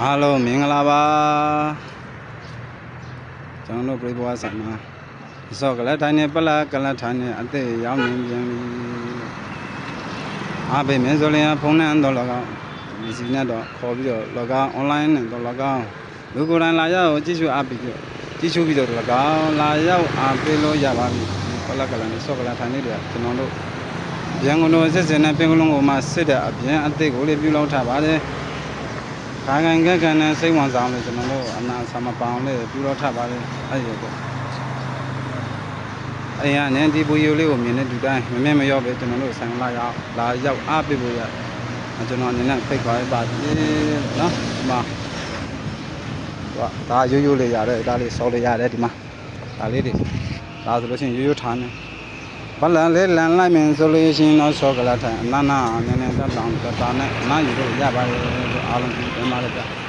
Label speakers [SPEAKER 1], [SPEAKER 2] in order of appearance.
[SPEAKER 1] အားလုံးမင်္ဂလာပါကျွန်တော်တို့ပြိပွားဆိုင်မှာအစောကလထိုင်နေပလကလထိုင်နေအသေးရောက်နေပြန်ပြီအားပေးမင်းဆိုရင်ဖုန်းနဲ့တော့လောကောင်ဒီစီနဲ့တော့ခေါ်ပြီးတော့လောကောင် online နဲ့တော့လောကောင်လူကိုယ်တိုင်လာရောက်ကြည့်ရှုအားပေးပြီးကြည့်ရှုပြီးတော့လောကောင်လာရောက်အားပေးလို့ရပါပြီပလကလနဲ့စောကလထိုင်နေတယ်ကျွန်တော်တို့ရန်ကုန်တော်စစ်စင်နဲ့ပင်ကလုံးကိုမှစစ်တဲ့အပြင်အသေးကိုလေးပြုလုပ်ထားပါတယ် ခိုင်ခိုင်ခက်ခက်နဲ့စိတ်ဝင်စားလို့ကျွန်တော်တို့အနာဆာမပောင်လေးပြတော့ထပ်ပါလေအဲ့ဒီတော့အဲ့ရနဲ့ဒီဘူယူလေးကိုမြင်နေတူတိုင်းမမြင်မရောပဲကျွန်တော်တို့ဆိုင်လာရောက်လာရောက်အားပေးဖို့ရကျွန်တော်အနေနဲ့ဖိတ်ခေါ်ပါသည်နော်ဒီမှာဒါရိုးရိုးလေးရတယ်ဒါလေးစောလေးရတယ်ဒီမှာဒါလေးတွေဒါဆိုလို့ရှိရင်ရိုးရိုးထားနေဘ လန်လေးလန်လိုက်မယ်ဆိုလို့ရှိရင်တော့စောကလာထိုင်အနာနာနည်းနည်းတက်တောင်တက်တာနဲ့အနာယူလို့ရပါတယ်အားလုံးဒီမှာလည်းပြ